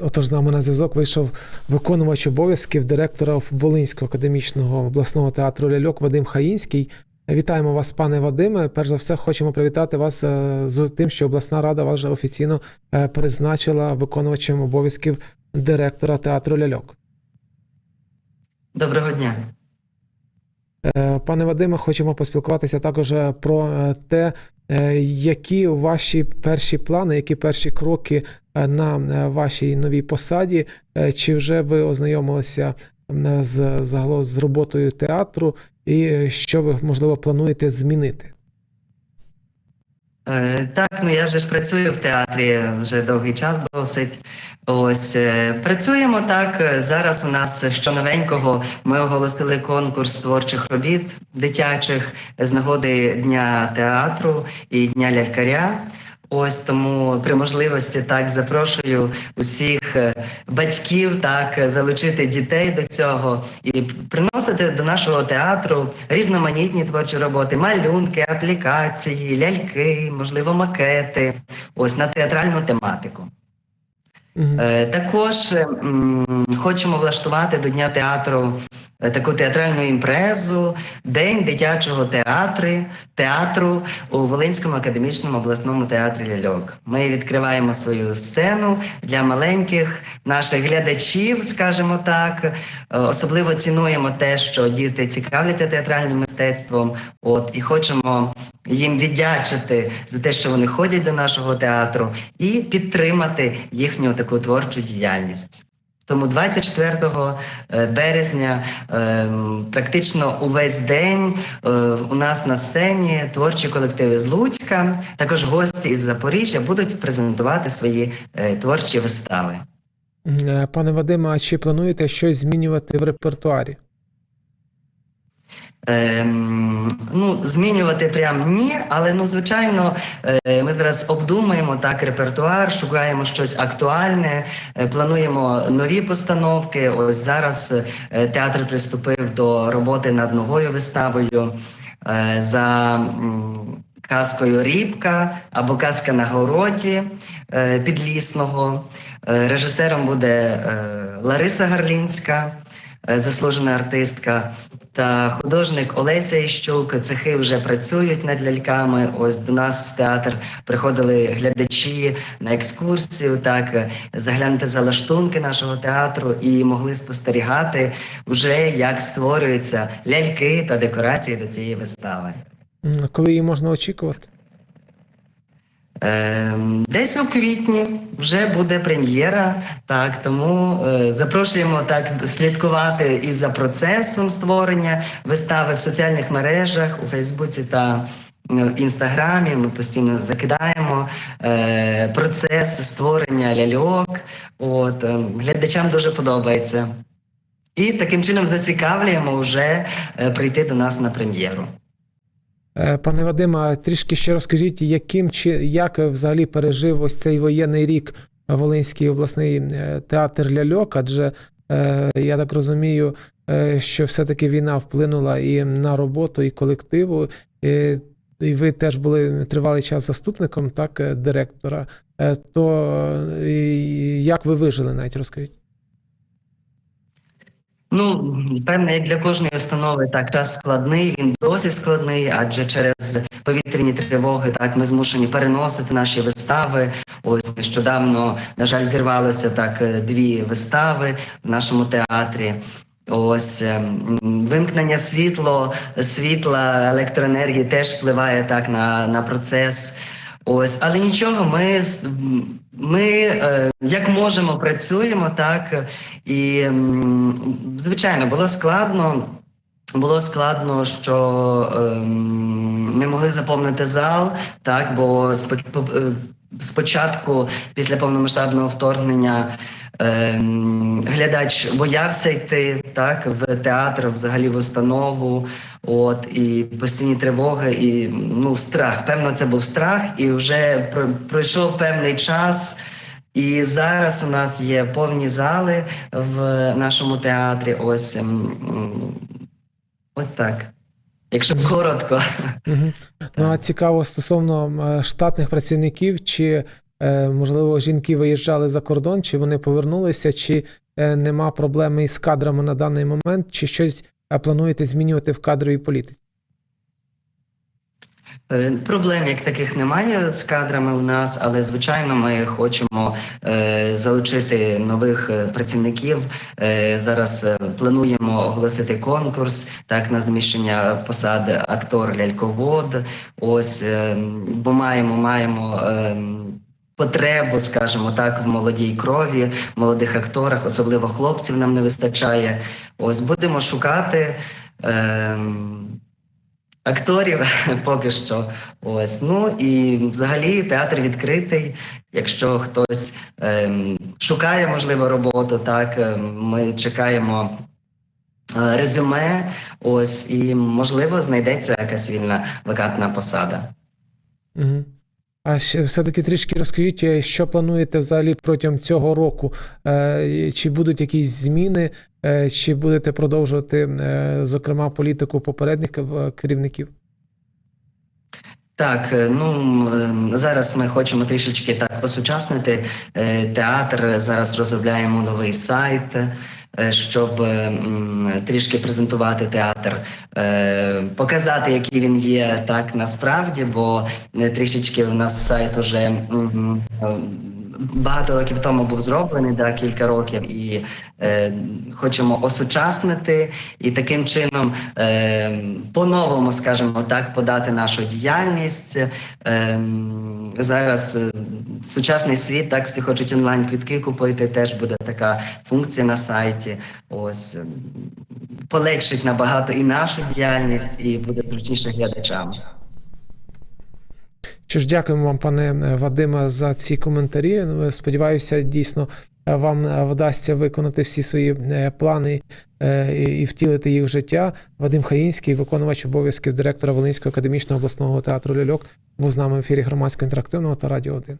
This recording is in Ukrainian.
Отож, з нами на зв'язок вийшов виконувач обов'язків директора Волинського академічного обласного театру Ляльок Вадим Хаїнський. Вітаємо вас, пане Вадиме. Перш за все, хочемо привітати вас е, з тим, що обласна рада вас вже офіційно е, призначила виконувачем обов'язків директора театру Ляльок. Доброго дня. Е, Пане Вадиме, хочемо поспілкуватися також е, про е, те, які ваші перші плани, які перші кроки на вашій новій посаді, чи вже ви ознайомилися з загалом з роботою театру, і що ви можливо плануєте змінити? Е, так, ну я вже ж працюю в театрі вже довгий час досить. Ось е, працюємо так. Зараз у нас що новенького ми оголосили конкурс творчих робіт дитячих з нагоди Дня театру і Дня лялькаря. Ось тому при можливості так запрошую усіх е, батьків так залучити дітей до цього і приносити до нашого театру різноманітні творчі роботи, малюнки, аплікації, ляльки, можливо, макети. Ось на театральну тематику. Е, Також м, хочемо влаштувати до Дня театру таку театральну імпрезу, День дитячого театру, театру у Волинському академічному обласному театрі Ляльок. Ми відкриваємо свою сцену для маленьких наших глядачів, скажімо так. Е, Особливо цінуємо те, що діти цікавляться театральним мистецтвом. От і хочемо їм віддячити за те, що вони ходять до нашого театру, і підтримати їхню таку творчу діяльність. Тому 24 е, березня е, практично увесь день е, у нас на сцені творчі колективи з Луцька, також гості із Запоріжжя будуть презентувати свої творчі вистави. Пане Вадиме, а чи плануєте щось змінювати в репертуарі? Ем, ну, змінювати прям ні, але ну, звичайно, е, ми зараз обдумуємо так репертуар, шукаємо щось актуальне, е, плануємо нові постановки. Ось зараз е, театр приступив до роботи над новою виставою е, за м, казкою Рібка або казка на городі е, підлісного. Е, режисером буде е, Лариса Гарлінська, заслужена артистка та художник Олеся Іщук. Цехи вже працюють над ляльками. Ось до нас в театр приходили глядачі на екскурсію, так е, заглянути за лаштунки нашого театру і могли спостерігати вже як створюються ляльки та декорації до цієї вистави. Коли її можна очікувати? Ем, Десь у квітні вже буде прем'єра, так тому е, запрошуємо так слідкувати і за процесом створення вистави в соціальних мережах у Фейсбуці та е, в Інстаграмі. Ми постійно закидаємо е, процес створення ляльок. От е, глядачам дуже подобається. І таким чином зацікавлюємо вже прийти до нас на прем'єру. Е, Пане Вадиме, а трішки ще розкажіть, яким чи як взагалі пережив ось цей воєнний рік Волинський обласний е, театр ляльок? Адже е, я так розумію, що все-таки війна вплинула і на роботу, і колективу. І, ви теж були тривалий час заступником, так, директора. То як ви вижили, навіть розкажіть? Ну, певне, як для кожної установи, так час складний, він досить складний, адже через повітряні тривоги так ми змушені переносити наші вистави. Ось нещодавно, на жаль, зірвалося так е, дві вистави в нашому театрі. Ось ем, вимкнення світло, світла, електроенергії теж впливає так на, на процес. Ось, але нічого, ми, ми е, як можемо працюємо, так і звичайно було складно. Було складно, що ем, не могли заповнити зал, так бо е, спочатку, після повномасштабного вторгнення, глядач боявся йти так в театр, взагалі в установу. От і постійні тривоги, і ну страх. Певно, це був страх, і вже пройшов певний час. І зараз у нас є повні зали в нашому театрі. Ось ем, ось так. Якщо коротко. Угу. Ну а цікаво стосовно штатних працівників, чи можливо, жінки виїжджали за кордон, чи вони повернулися, чи е, нема проблеми із кадрами на даний момент, чи щось е, плануєте змінювати в кадровій політиці? Е, Проблем як таких немає з кадрами у нас, але звичайно ми хочемо е, залучити нових е, працівників. Е, зараз е, плануємо оголосити конкурс так на зміщення посади актор ляльковод. Ось е, бо маємо маємо. е, Потребу, скажімо так, в молодій крові, молодих акторах, особливо хлопців нам не вистачає. Ось будемо шукати. ем, акторів поки що. Ось. Ну і взагалі театр відкритий. Якщо хтось ем, шукає, можливо, роботу, так ем, ми чекаємо. е, Резюме, ось і можливо знайдеться якась вільна вакантна посада. Угу. А все-таки трішки розкажіть, е, що плануєте взагалі протягом цього року? Е, Чи будуть якісь зміни, е, чи будете продовжувати, зокрема, політику попередніх керівників? Так, ну зараз ми хочемо трішечки так осучаснити театр. Зараз розробляємо новий сайт, щоб е, трішки презентувати театр, е, показати, який він є так насправді, бо е, трішечки в нас сайт уже е, багато років тому був зроблений, да, кілька років, і е, хочемо осучаснити і таким чином е, по-новому, скажімо так, подати нашу діяльність. Е, зараз е, сучасний світ, так всі хочуть онлайн квітки купити. Теж буде така функція на сайті. Ось полегшить набагато і нашу діяльність, і буде зручніше глядачам. Що ж, дякуємо вам, пане е, Вадиме, за ці коментарі. Ну, Сподіваюся, дійсно е, вам е, вдасться виконати всі свої е, плани е, і втілити їх в життя. Вадим Хаїнський, виконувач обов'язків директора Волинського академічного обласного театру Ляльок, був з нами в ефірі громадського інтерактивного та радіо 1.